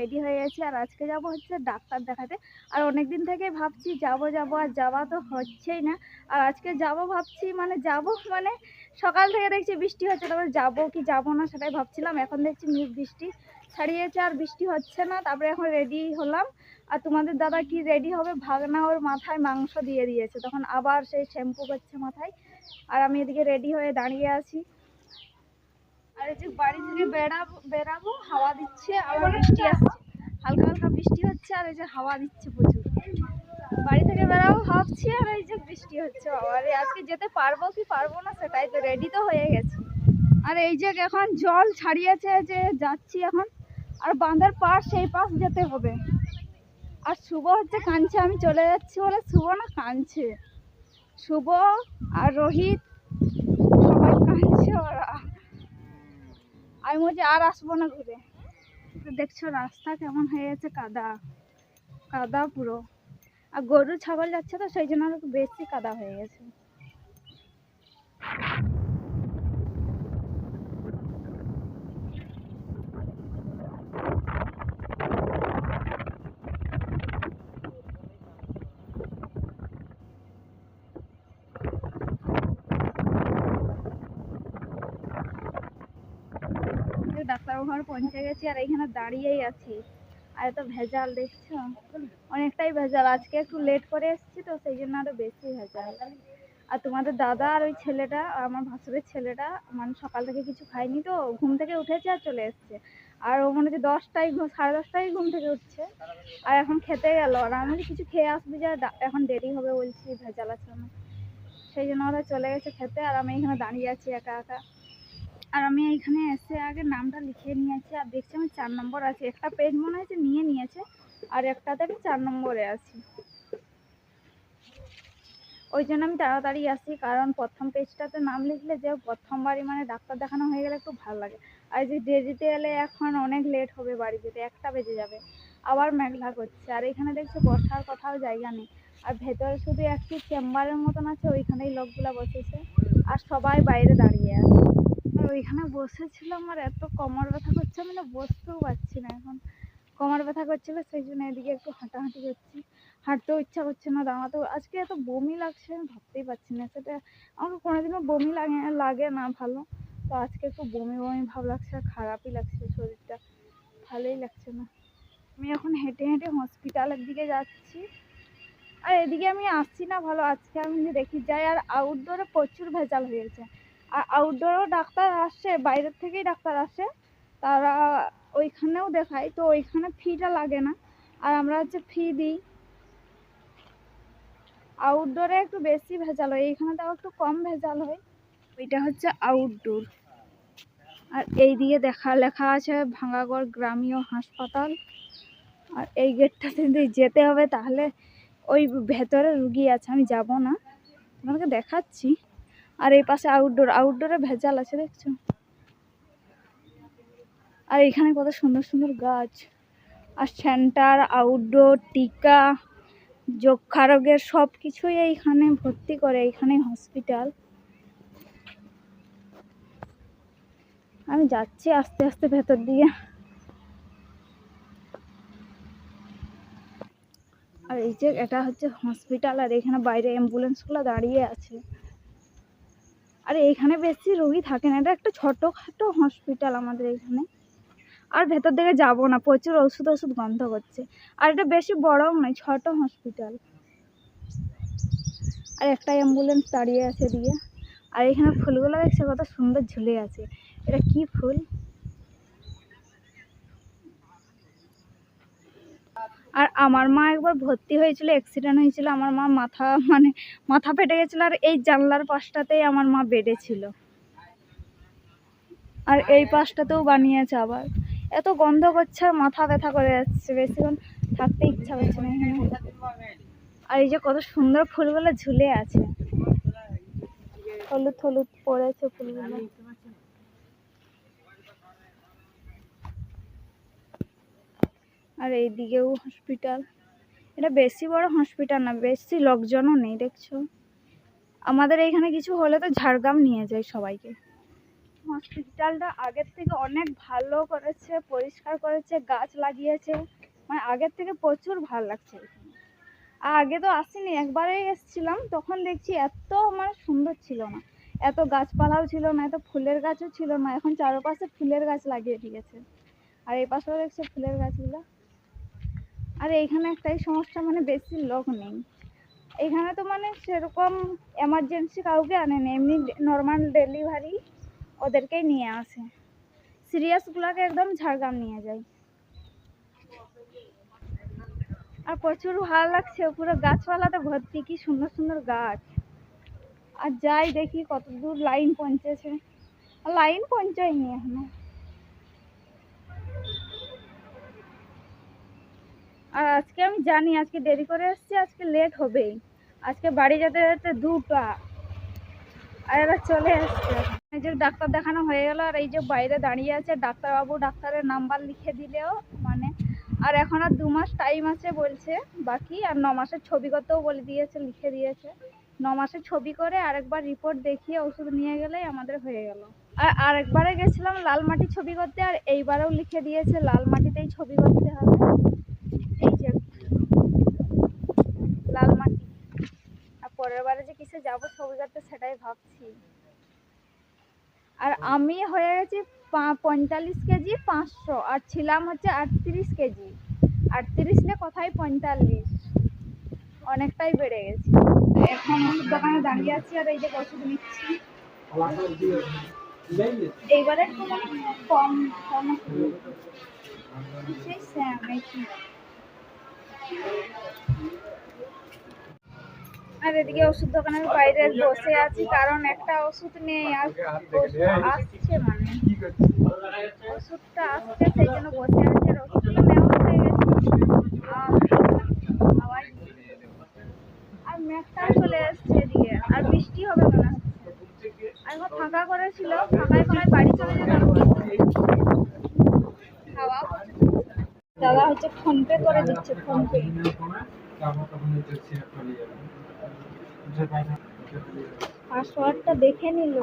Ready হয়ে গেছি। আর আজকে যাব হচ্ছে ডাক্তার দেখাতে। আর অনেক দিন থেকে ভাবছি যাব যাব, আর যাওয়া তো হচ্ছেই না। আর আজকে যাব ভাবছি মানে যাব মানে সকাল থেকে দেখছি বৃষ্টি হচ্ছে, তারপরে যাব কি যাব না সেটাই ভাবছিলাম। এখন দেখছি মেঘ বৃষ্টি ছাড়িয়েছে আর বৃষ্টি হচ্ছে না, তারপরে এখন রেডি হলাম। আর তোমাদের দাদা কি রেডি হবে? ভাগনা ওর মাথায় মাংস দিয়ে দিয়েছে। তখন আবার সেই শ্যাম্পু করছে মাথায়। আর আমি এদিকে রেডি হয়ে দাঁড়িয়ে আছি। আর এই যে বাড়ি থেকে বেড়াবো বেরাবো হাওয়া দিচ্ছে, আবার বৃষ্টি আসছে। হালকা হালকা বৃষ্টি হচ্ছে আর এই যে হাওয়া দিচ্ছে প্রচুর। বাড়ি থেকে বেরাবো ভাবছি আর এই যে বৃষ্টি হচ্ছে, বাবা। আরে আজকে যেতে পারব কি পারব না সেটাই তো রেডি তো হয়ে গেছে। আর এই যে এখন জল ছাড়িয়েছে যে যাচ্ছি এখন, আর বাঁধের পাশ, সেই পাশ যেতে হবে। আর শুভ হচ্ছে কাঁদছে, আমি চলে যাচ্ছি বলে শুভ না কাঁদছে। শুভ আর রোহিত সবাই কাঁদছে ওরা। আমি বলছি, আর আসব না ঘুরে। দেখছ রাস্তা কেমন হয়ে গেছে, কাদা। কাদা পুরো। আর গরু, ছাগল যাচ্ছে তো, সেই জন্য আরও বেশি কাদা হয়ে গেছে। এই ডাক্তারবাবু ঘর পৌঁছে গেছি আর এইখানে দাঁড়িয়েই আছি। আর এত ভেজাল, দেখছ? অনেকটাই ভেজাল। আজকে একটু লেট করে এসেছি তো, সেই জন্য আরও বেশি ভেজাল। আর তোমাদের দাদা আর ওই ছেলেটা আমার ভাসুরের ছেলেটা মানে সকাল থেকে কিছু খায়নি তো, ঘুম থেকে উঠেছে আর চলে এসছে। আর ও মনে হচ্ছে দশটায় সাড়ে দশটায় ঘুম থেকে উঠছে। আর এখন খেতে গেল। আর আমি কিছু খেয়ে আসবি যা এখন দেরি হবে বলছি, ভেজাল আছে সেই জন্য ওরা চলে গেছে খেতে, আর আমি এখানে দাঁড়িয়ে আছি একা একা। আর আমি এইখানে এসে আগে নামটা লিখিয়ে নিয়েছি, আর দেখছি আমি চার নম্বর আছে। একটা পেজ মনে হয়েছে নিয়ে নিয়েছে, আর একটাতে আমি চার নম্বরে আছি। ওই জন্য আমি তাড়াতাড়ি আসি, কারণ প্রথম পেজটাতে নাম লিখলে যে প্রথমবারই মানে ডাক্তার দেখানো হয়ে গেলে খুব ভালো লাগে। আর যে দেরিতে এলে এখন অনেক লেট হবে বাড়ি যেতে, একটা বেজে যাবে। আবার মেঘলা করছে, আর এখানে দেখছ বসার কোথাও জায়গা নেই। আর ভেতরে শুধু একটি চেম্বারের মতন আছে, ওইখানেই লোকগুলা বসেছে। আর সবাই বাইরে দাঁড়িয়ে আছে। ওইখানে বসেছিলাম আর এত কোমর ব্যথা করছে, আমি বসতেও পারছি না এখন। কোমর ব্যথা করছিল, সেই জন্য এদিকে একটু হাঁটাহাঁটি করছি। হাঁটতেও ইচ্ছা করছে না, দাঁড়াতেও আজকে এত বমি লাগছে, আমি ভাবতেই পারছি না। সেটা আমাকে কোনোদিনও বমি লাগে লাগে না ভালো। তো আজকে একটু বমি বমি ভাব লাগছে, আর খারাপই লাগছে শরীরটা। ভালোই লাগছে না। আমি এখন হেঁটে হেঁটে হসপিটালের দিকে যাচ্ছি। আর এদিকে আমি আসছি না ভালো, আজকে আমি দেখি যাই, আর আউটডোরে প্রচুর ভেজাল হয়েছে আউটডোরেও ডাক্তার আসে, বাইরের থেকেই ডাক্তার আসে। তারা ওইখানেও দেখায়, তো ওইখানে ফিটা লাগে না। আর আমরা হচ্ছে ফি দিই। আউটডোরে একটু বেশি ভেজাল হয় এইখানে তাও একটু কম ভেজাল হয়। ওইটা হচ্ছে আউটডোর আর এই দিকে দেখা, লেখা আছে ভাঙাগড় গ্রামীয় হাসপাতাল। আর এই গেটটাতে যদি যেতে হবে, তাহলে ওই ভেতরে রুগী আছে, আমি যাব না। তোমাকে দেখাচ্ছি। আর এই পাশে আউটডোর আউটডোরে ভেজাল আছে দেখছ? আর এখানে কত সুন্দর সুন্দর গাছ। আর সেন্টার আউটডোর টিকা, যক্ষা রোগের সব কিছুই এইখানে ভর্তি করে এইখানে হসপিটাল আমি যাচ্ছি আস্তে আস্তে ভেতর দিয়ে আর এই যে এটা হচ্ছে হসপিটাল আর এখানে বাইরে অ্যাম্বুলেন্সগুলো দাঁড়িয়ে আছে। আর এইখানে বেশি রুগী থাকে না, এটা একটা ছোটোখাটো হসপিটাল আমাদের এখানে। আর ভেতর দিকে যাব না, প্রচুর ওষুধ ওষুধ গন্ধ করছে। আর এটা বেশি বড়ও নয়, ছোট হসপিটাল আর একটা অ্যাম্বুলেন্স দাঁড়িয়ে আছে দিয়ে। আর এখানে ফুলগুলো দেখছে কত সুন্দর ঝুলে আছে। এটা কি ফুল? আর আমার মা একবার ভর্তি হয়েছিল অ্যাক্সিডেন্ট হয়েছিল, আমার মা মাথা মানে মাথা ফেটে গেছিল আর এই জানলার পাশটাতেই আমার মা বেডে ছিল। আর এই পাশটাতেও বানিয়েছে আবার। এত গন্ধ করছে আর মাথা ব্যথা করে যাচ্ছে, বেশিক্ষণ থাকতে ইচ্ছা করছে না এখানে। আর এই যে কত সুন্দর ফুলগুলো ঝুলে আছে। হলুদ হলুদ পড়েছে ফুলগুলো। আর এইদিকেও হসপিটাল এটা বেশি বড় হসপিটাল না, বেশি লোকজনও নেই, দেখছ? আমাদের এইখানে কিছু হলে তো ঝাড়গ্রাম নিয়ে যায় সবাইকে। হসপিটালটা আগের থেকে অনেক ভালো করেছে, পরিষ্কার করেছে, গাছ লাগিয়েছে। মানে আগের থেকে প্রচুর ভালো লাগছে এখানে। আর আগে তো আসিনি, একবারেই এসেছিলাম, তখন দেখছি এত মানে সুন্দর ছিল না। এত গাছপালাও ছিল না, এত ফুলের গাছও ছিল না, এখন চারপাশে ফুলের গাছ লাগিয়ে দিয়েছে। আর এই পাশেও দেখছি ফুলের গাছগুলো। আর এইখানে একটাই সমস্যা মানে বেশি লোক নেই। এখানে তো মানে সেরকম এমার্জেন্সি কাউকে আনে না এমনি নর্মাল ডেলিভারি ওদেরকেই নিয়ে আসে। সিরিয়াসগুলোকে একদম ঝাড়গ্রাম নিয়ে যায়। আর প্রচুর ভালো লাগছে, পুরো গাছপালাতে ভর্তি, কি সুন্দর সুন্দর গাছ। আর যাই দেখি কত দূর লাইন পৌঁছেছে। লাইন পৌঁছায়নি এখনও। আর আজকে আমি জানি, আজকে দেরি করে এসেছি, আজকে লেট হবেই। আজকে বাড়ি যেতে যেতে দুটা। আর এরা চলে এসছে। এই যে ডাক্তার দেখানো হয়ে গেল, আর এই যে বাইরে দাঁড়িয়ে আছে ডাক্তারবাবু, ডাক্তারের নাম্বার লিখে দিলেও মানে। আর এখন আর দু মাস টাইম আছে বলছে, বাকি আর ন মাসের ছবি করতেও বলে দিয়েছে, লিখে দিয়েছে। ন মাসের ছবি করে আরেকবার রিপোর্ট দেখিয়ে ওষুধ নিয়ে গেলেই আমাদের হয়ে গেল। আর আরেকবারে গেছিলাম লাল মাটি ছবি করতে, আর এইবারেও লিখে দিয়েছে লাল মাটিতেই ছবি করতে হবে এই যে লাল মাটি আর পরের বারে যে কিসে যাব ছবি করতে সেটাই ভাবছি। আর আমি হয়ে গেছি পঁয়তাল্লিশ কেজি পাঁচশো আর ছিলাম হচ্ছে আটত্রিশ কেজি। আটত্রিশ নিয়ে কোথায় পঁয়তাল্লিশ। অনেকটাই বেড়ে গেছে। এখন ওষুধ দোকানে দাঁড়িয়ে আছি আর এই যে ওষুধ নিচ্ছি। এইবারে একটু মানে কম কম। সেই স্যাম আর এদিকে ওষুধ দোকানের বাইরে বসে আছি, কারণ একটা ওষুধ নেই, আর আসছে মানে। ওষুধটা আসছে, সেই জন্য বসে আছি, আর নেওয়া হয়ে গেছে। আর মেঘটাও চলে এসছে এদিকে, আর বৃষ্টি হবে আর এখন ফাঁকা করেছিল ফাঁকায় ফাঁকায় বাড়ি চলে যেতাম হাওয়া দাদা হচ্ছে ফোন পে করে দিচ্ছে ফোন পে পাসওয়ার্ডটা দেখে নিল।